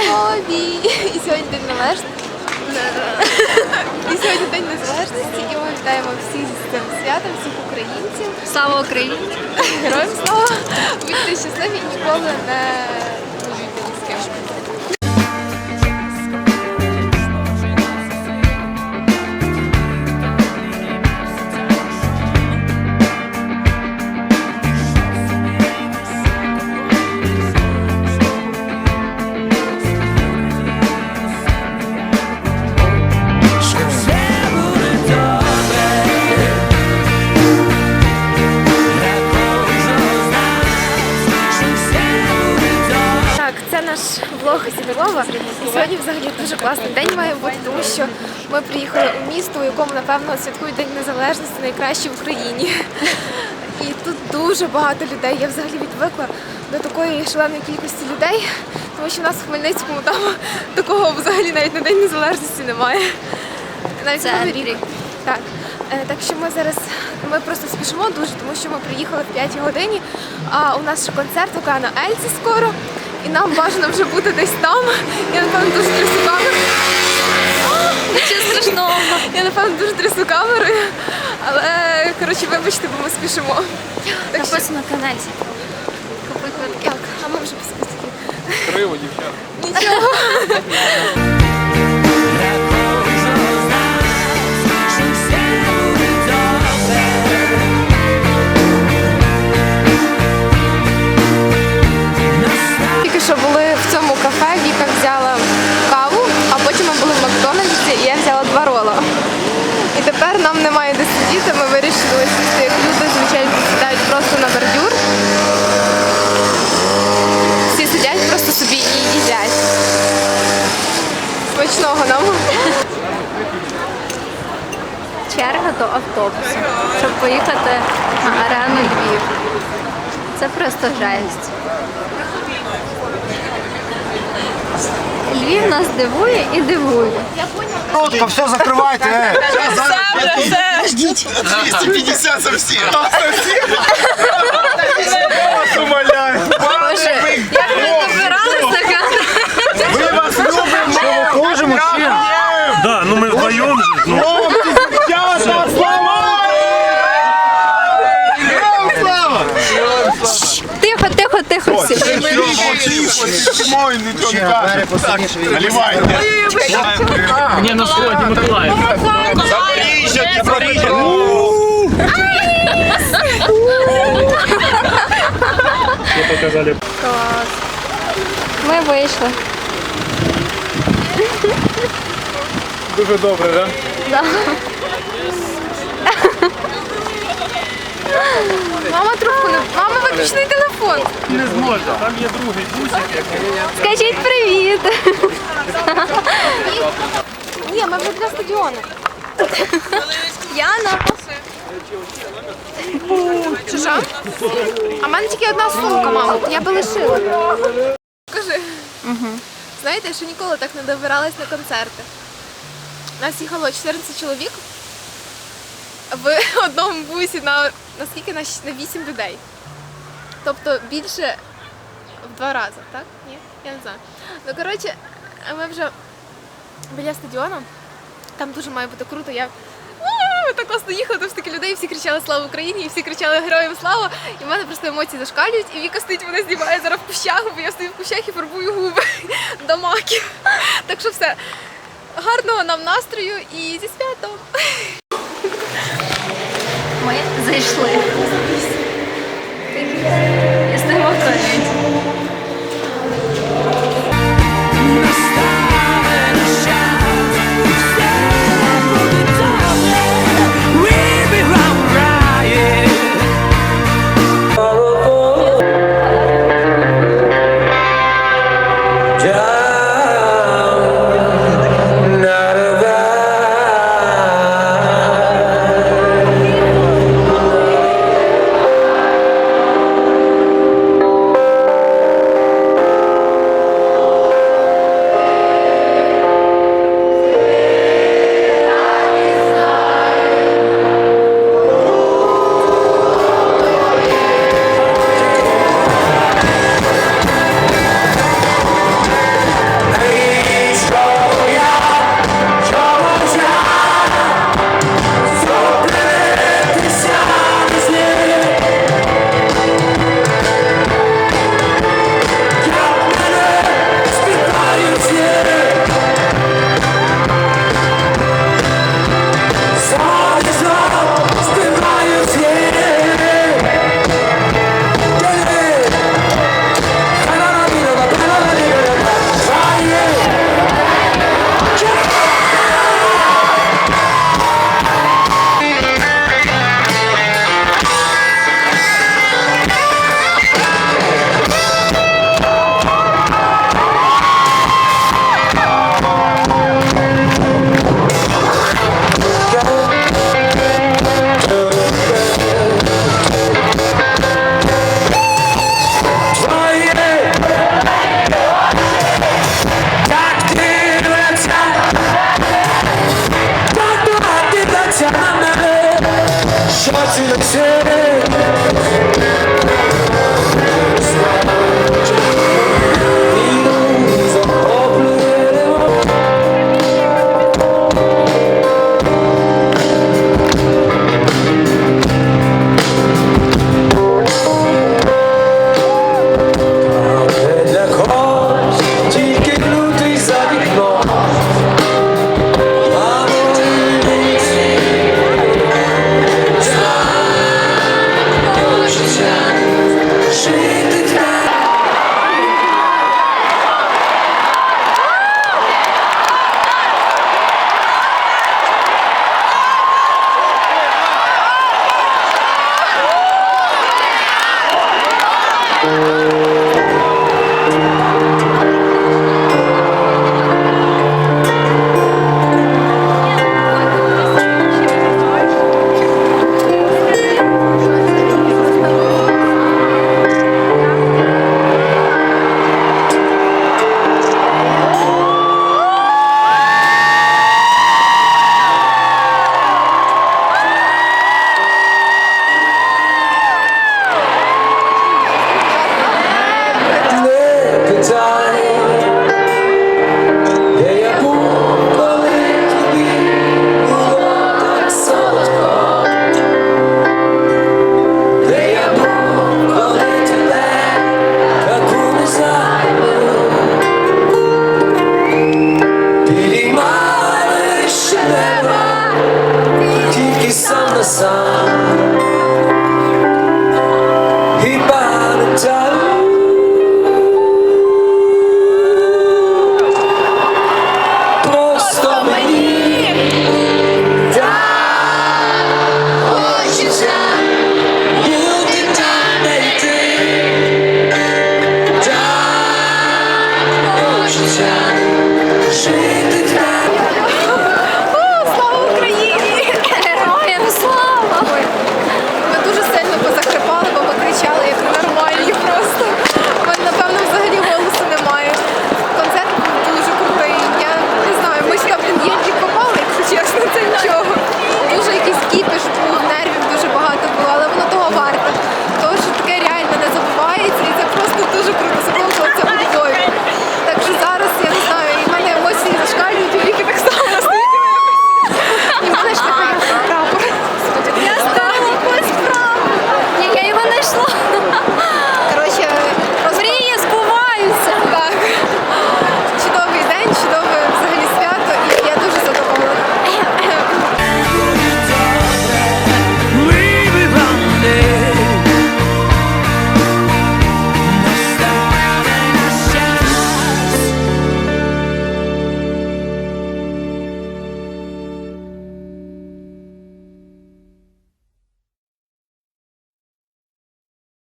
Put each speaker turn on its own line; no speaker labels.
І сьогодні день незалежності. І сьогодні день незалежності, і ми вітаємо всіх з цим святом, всіх українців.
Слава Україні!
Героям слава! Будьте щасливі і ніколи не Львова. І сьогодні взагалі дуже класний день має бути, тому що ми приїхали у місто, у якому напевно святкують День Незалежності найкраще в Україні. І тут дуже багато людей. Я взагалі відвикла до такої шаленої кількості людей, тому що в нас в Хмельницькому там такого взагалі навіть на День Незалежності немає. Навіть Новий рік. Так. Е, Так що ми зараз ми просто спішимо дуже, тому що ми приїхали в 5 годині, а у нас ще концерт у Кана Ельці скоро, і нам бажано вже бути десь там. Я напевно дуже трясу камерою.
Нічого страшного.
Я напевно дуже трясу камерою, але коротше, вибачте, бо ми спішимо. Так що
на каналі. Купи квитки.
а ми вже без квитків.
Криво, дівчата.
Нічого. Сидіти, ми вирішили сісти, як люди, звичайно, сідають просто на бордюр. Всі сидять просто собі і їдять. Смачного нам.
Черга до автобусу, щоб поїхати на арену Львів. Це просто жесть. Львів нас дивує і дивує.
Крутко, все закривайте. е.
250 совсем.
Умоляю.
Боже, як ми.
Ми вас любимо. Що ви хуже, мужчина?
Да, ну мы вдвоем же. Ну,
Дівчата, слава! Слава!
Тихо, тихо, тихо всі.
Мой, не каже. Наливайте.
не на сході Миколаїв.
Запоріжжя, Запоріжжя.
Що показали?
Клас. Ми вийшли.
Дуже добре, так?
Да.
Мама трубку не. Мама виключний телефон.
Не зможе. Там є другий бусик.
Скажіть привіт.
Ні, ми вже для стадіону.
Яна.
Що? А в мене тільки одна сумка, мама. Я би лишила. Кажи. Знаєте, я ще ніколи так не добиралась на концерти. Нас їхало 14 чоловік в одному бусі на наскільки на, на 8 людей. Тобто більше в два рази, так? Ні? Я не знаю. Ну коротше, ми вже біля стадіону. Там дуже має бути круто. Я «А, ми так класно їхали, там стільки людей, всі кричали Слава Україні, і всі кричали Героям слава! І в мене просто емоції зашкалюють, і Віка стоїть, мене знімає зараз в кущах, бо я стою в кущах і фарбую губи до маків. Так що все. Гарного нам настрою і зі святом!
Ми зайшли. І стоїмо в
짠